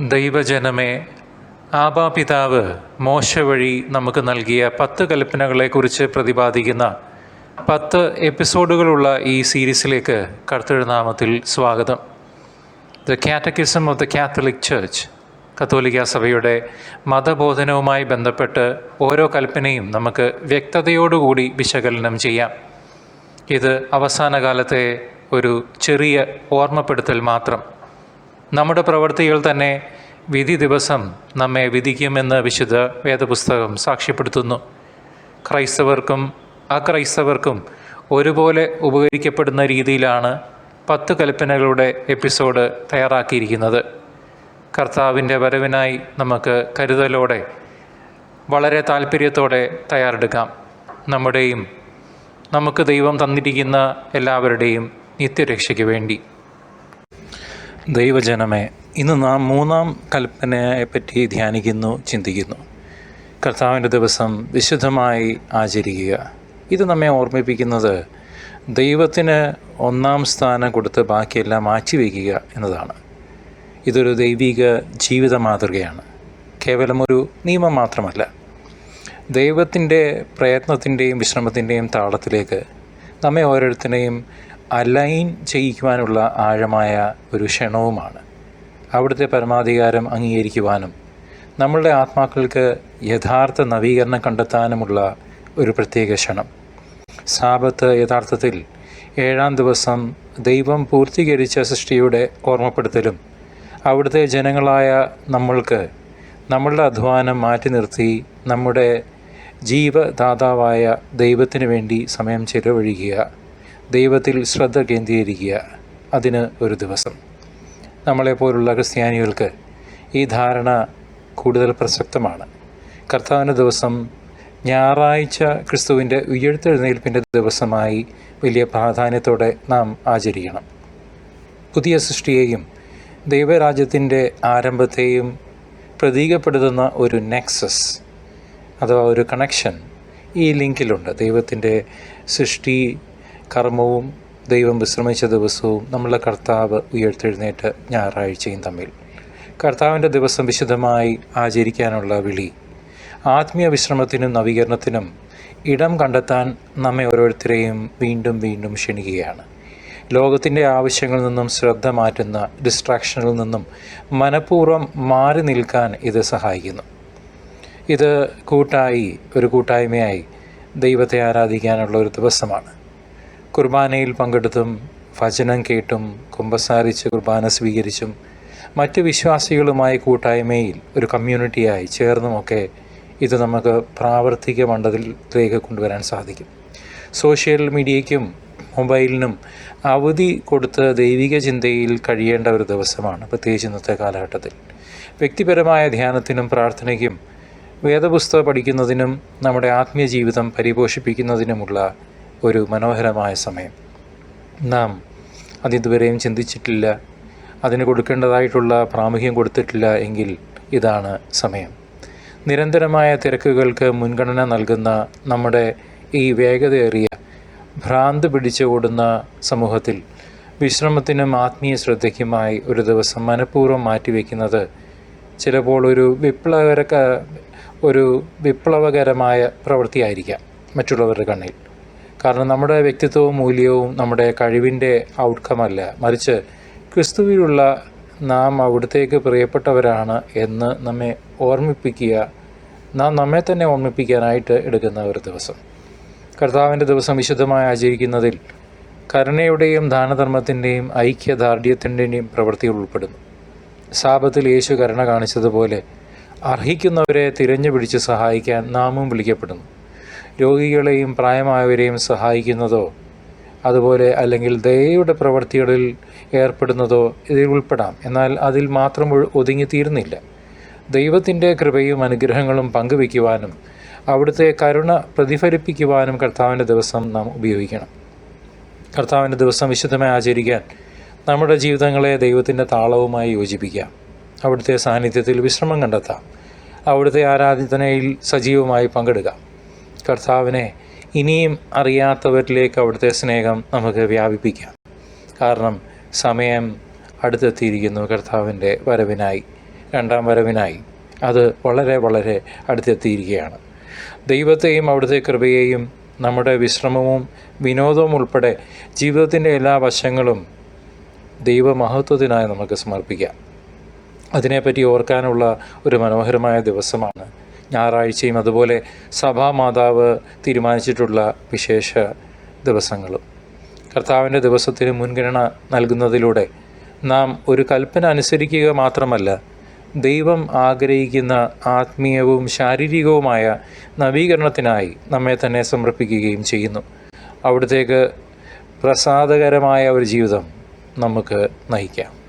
ദൈവജനമേ ആബാ പിതാവ് മോശ വഴി നമുക്ക് നൽകിയ പത്ത് കൽപ്പനകളെക്കുറിച്ച് പ്രതിപാദിക്കുന്ന പത്ത് എപ്പിസോഡുകളുള്ള ഈ സീരീസിലേക്ക് കർത്തൃനാമത്തിൽ സ്വാഗതം. The catechism of the catholic church കത്തോലിക്ക സഭയുടെ മതബോധനവുമായി ബന്ധപ്പെട്ട് ഓരോ കൽപ്പനയും നമുക്ക് വ്യക്തതയോടുകൂടി വിശകലനം ചെയ്യാം. ഇത് അവസാന കാലത്തെ ഒരു ചെറിയ ഓർമ്മപ്പെടുത്തൽ മാത്രം. നമ്മുടെ പ്രവൃത്തികൾ തന്നെ വിധി ദിവസം നമ്മെ വിധിക്കുമെന്ന് വിശുദ്ധ വേദപുസ്തകം സാക്ഷ്യപ്പെടുത്തുന്നു. ക്രൈസ്തവർക്കും അക്രൈസ്തവർക്കും ഒരുപോലെ ഉപകരിക്കപ്പെടുന്ന രീതിയിലാണ് പത്ത് കൽപ്പനകളുടെ എപ്പിസോഡ് തയ്യാറാക്കിയിരിക്കുന്നത്. കർത്താവിന്റെ വരവിനായി നമുക്ക് കരുതലോടെ വളരെ താല്പര്യത്തോടെ തയ്യാറെടുക്കാം. നമ്മുടെയും നമുക്ക് ദൈവം തന്നിരിക്കുന്ന എല്ലാവരുടെയും നിത്യരക്ഷയ്ക്ക് വേണ്ടി. ദൈവജനമേ ഇന്ന് നാം മൂന്നാം കൽപ്പനയെ പറ്റി ധ്യാനിക്കുന്നു ചിന്തിക്കുന്നു. കർത്താവിന്റെ ദിവസം വിശുദ്ധമായി ആചരിക്കുക. ഇത് നമ്മെ ഓർമ്മിപ്പിക്കുന്നത് ദൈവത്തിന് ഒന്നാം സ്ഥാനം കൊടുത്ത് ബാക്കിയെല്ലാം മാറ്റിവെക്കുക എന്നതാണ്. ഇതൊരു ദൈവിക ജീവിത മാതൃകയാണ്. കേവലം ഒരു നിയമം മാത്രമല്ല. ദൈവത്തിന്റെ പ്രയത്നത്തിന്റെയും വിശ്രമത്തിന്റെയും താളത്തിലേക്ക് നമ്മെ ഓരോരുത്തരെയും അലൈൻ ചെയ്യിക്കുവാനുള്ള ആഴമായ ഒരു ക്ഷണവുമാണ്. അവിടുത്തെ പരമാധികാരം അംഗീകരിക്കുവാനും നമ്മളുടെ ആത്മാക്കൾക്ക് യഥാർത്ഥ നവീകരണം കണ്ടെത്താനുമുള്ള ഒരു പ്രത്യേക ക്ഷണം. സാപത്ത് യഥാർത്ഥത്തിൽ ഏഴാം ദിവസം ദൈവം പൂർത്തീകരിച്ച സൃഷ്ടിയുടെ ഓർമ്മപ്പെടുത്തലും അവിടുത്തെ ജനങ്ങളായ നമ്മൾക്ക് നമ്മളുടെ അധ്വാനം മാറ്റി നിർത്തി നമ്മുടെ ജീവദാതാവായ ദൈവത്തിന് വേണ്ടി സമയം ചിലവഴിക്കുക ദൈവത്തിൽ ശ്രദ്ധ കേന്ദ്രീകരിക്കുക അതിന് ഒരു ദിവസം. നമ്മളെപ്പോലുള്ള ക്രിസ്ത്യാനികൾക്ക് ഈ ധാരണ കൂടുതൽ പ്രസക്തമാണ്. കർത്താവിന്റെ ദിവസം ഞായറാഴ്ച ക്രിസ്തുവിന്റെ ഉയർത്തെഴുന്നേൽപ്പിന്റെ ദിവസമായി വലിയ പ്രാധാന്യത്തോടെ നാം ആചരിക്കണം. പുതിയ സൃഷ്ടിയെയും ദൈവരാജ്യത്തിന്റെ ആരംഭത്തെയും പ്രതീകപ്പെടുത്തുന്ന ഒരു നെക്സസ് അഥവാ ഒരു കണക്ഷൻ ഈ ലിങ്കിലുണ്ട്. ദൈവത്തിന്റെ സൃഷ്ടി കർമ്മവും ദൈവം വിശ്രമിച്ച ദിവസവും നമ്മളുടെ കർത്താവ് ഉയർത്തെഴുന്നേറ്റ് ഞായറാഴ്ചയും തമ്മിൽ. കർത്താവിന്റെ ദിവസം വിശുദ്ധമായി ആചരിക്കാനുള്ള വിളി. ആത്മീയ വിശ്രമത്തിനും നവീകരണത്തിനും ഇടം കണ്ടെത്താൻ നമ്മെ ഓരോരുത്തരെയും വീണ്ടും വീണ്ടും ക്ഷണിക്കുകയാണ്. ലോകത്തിന്റെ ആവശ്യങ്ങളിൽ നിന്നും ശ്രദ്ധ മാറ്റുന്ന ഡിസ്ട്രാക്ഷനിൽ നിന്നും മനഃപൂർവം മാറി നിൽക്കാൻ ഇത് സഹായിക്കുന്നു. ഇത് കൂട്ടായി ഒരു കൂട്ടായ്മയായി ദൈവത്തെ ആരാധിക്കാനുള്ള ഒരു ദിവസമാണ്. കുർബാനയിൽ പങ്കെടുത്തും വചനം കേട്ടും കുമ്പസാരിച്ച് കുർബാന സ്വീകരിച്ചും മറ്റ് വിശ്വാസികളുമായി കൂട്ടായ്മയിൽ ഒരു കമ്മ്യൂണിറ്റിയായി ചേർന്നുമൊക്കെ ഇത് നമുക്ക് പ്രാവർത്തിക മണ്ഡലത്തിലേക്ക് കൊണ്ടുവരാൻ സാധിക്കും. സോഷ്യൽ മീഡിയയ്ക്കും മൊബൈലിനും അവധി കൊടുത്ത് ദൈവിക ചിന്തയിൽ കഴിയേണ്ട ഒരു ദിവസമാണ് പ്രത്യേകിച്ച് ഇന്നത്തെ കാലഘട്ടത്തിൽ. വ്യക്തിപരമായ ധ്യാനത്തിനും പ്രാർത്ഥനയ്ക്കും വേദപുസ്തകം പഠിക്കുന്നതിനും നമ്മുടെ ആത്മീയ ജീവിതം പരിപോഷിപ്പിക്കുന്നതിനുമുള്ള ഒരു മനോഹരമായ സമയം. നാം അതിതുവരെയും ചിന്തിച്ചിട്ടില്ല. അതിന് കൊടുക്കേണ്ടതായിട്ടുള്ള പ്രാമുഖ്യം കൊടുത്തിട്ടില്ല എങ്കിൽ ഇതാണ് സമയം. നിരന്തരമായ തിരക്കുകൾക്ക് മുൻഗണന നൽകുന്ന നമ്മുടെ ഈ വേഗതയേറിയ ഭ്രാന്ത് പിടിച്ചു ഓടുന്ന സമൂഹത്തിൽ വിശ്രമത്തിനും ആത്മീയ ശ്രദ്ധയ്ക്കുമായി ഒരു ദിവസം മനഃപൂർവം മാറ്റിവെക്കുന്നത് ചിലപ്പോൾ ഒരു വിപ്ലവകര ഒരു വിപ്ലവകരമായ പ്രവൃത്തിയായിരിക്കാം മറ്റുള്ളവരുടെ കണ്ണിൽ. കാരണം നമ്മുടെ വ്യക്തിത്വവും മൂല്യവും നമ്മുടെ കഴിവിന്റെ ഔട്ട്കമല്ല മറിച്ച് ക്രിസ്തുവിലുള്ള നാം അവിടത്തേക്ക് പ്രിയപ്പെട്ടവരാണ് എന്ന് നമ്മെ ഓർമ്മിപ്പിക്കുക നാം നമ്മെ തന്നെ ഓർമ്മിപ്പിക്കാനായിട്ട് എടുക്കുന്ന ഒരു ദിവസം. കർത്താവിന്റെ ദിവസം വിശുദ്ധമായി ആചരിക്കുന്നതിൽ കരുണയുടെയും ദാനധർമ്മത്തിന്റെയും ഐക്യദാർഢ്യത്തിന്റെയും പ്രവൃത്തികൾ ഉൾപ്പെടുന്നു. സാപത്തിൽ യേശു കരുണ കാണിച്ചതുപോലെ അർഹിക്കുന്നവരെ തിരഞ്ഞു പിടിച്ച് സഹായിക്കാൻ നാമും വിളിക്കപ്പെടുന്നു. രോഗികളെയും പ്രായമായവരെയും സഹായിക്കുന്നതോ അതുപോലെ അല്ലെങ്കിൽ ദയയുടെ പ്രവൃത്തികളിൽ ഏർപ്പെടുന്നതോ ഇതിൽ ഉൾപ്പെടാം. എന്നാൽ അതിൽ മാത്രം ഒതുങ്ങിത്തീരുന്നില്ല. ദൈവത്തിന്റെ കൃപയും അനുഗ്രഹങ്ങളും പങ്കുവയ്ക്കുവാനും അവിടുത്തെ കരുണ പ്രതിഫലിപ്പിക്കുവാനും കർത്താവിന്റെ ദിവസം നാം ഉപയോഗിക്കണം. കർത്താവിന്റെ ദിവസം വിശുദ്ധമായി ആചരിക്കാൻ നമ്മുടെ ജീവിതങ്ങളെ ദൈവത്തിന്റെ താളവുമായി യോജിപ്പിക്കാം. അവിടുത്തെ സാന്നിധ്യത്തിൽ വിശ്രമം കണ്ടെത്താം. അവിടുത്തെ ആരാധനയിൽ സജീവമായി പങ്കെടുക്കാം കർത്താവിനെ ഇനിയും അറിയാത്തവരിലേക്ക് അവിടുത്തെ സ്നേഹം നമുക്ക് വ്യാപിപ്പിക്കാം. കാരണം സമയം അടുത്തെത്തിയിരിക്കുന്നു കർത്താവിന്റെ വരവിനായി. രണ്ടാം വരവിനായി. അത് വളരെ വളരെ അടുത്തെത്തിയിരിക്കുകയാണ്. ദൈവത്തെയും അവിടുത്തെ കൃപയെയും നമ്മുടെ വിശ്രമവും വിനോദവും ഉൾപ്പെടെ ജീവിതത്തിന്റെ എല്ലാ വശങ്ങളും ദൈവമഹത്വത്തിനായി നമുക്ക് സമർപ്പിക്കാം. അതിനെപ്പറ്റി ഓർക്കാനുള്ള ഒരു മനോഹരമായ ദിവസമാണ് ഞായറാഴ്ചയും അതുപോലെ സഭാമാതാവ് തീരുമാനിച്ചിട്ടുള്ള വിശേഷ ദിവസങ്ങളും. കർത്താവിന്റെ ദിവസത്തിന് മുൻഗണന നൽകുന്നതിലൂടെ നാം ഒരു കൽപ്പന അനുസരിക്കുക മാത്രമല്ല ദൈവം ആഗ്രഹിക്കുന്ന ആത്മീയവും ശാരീരികവുമായ നവീകരണത്തിനായി നമ്മെ തന്നെ സമർപ്പിക്കുകയും ചെയ്യുന്നു. അവിടത്തേക്ക് പ്രസാദകരമായ ഒരു ജീവിതം നമുക്ക് നയിക്കാം.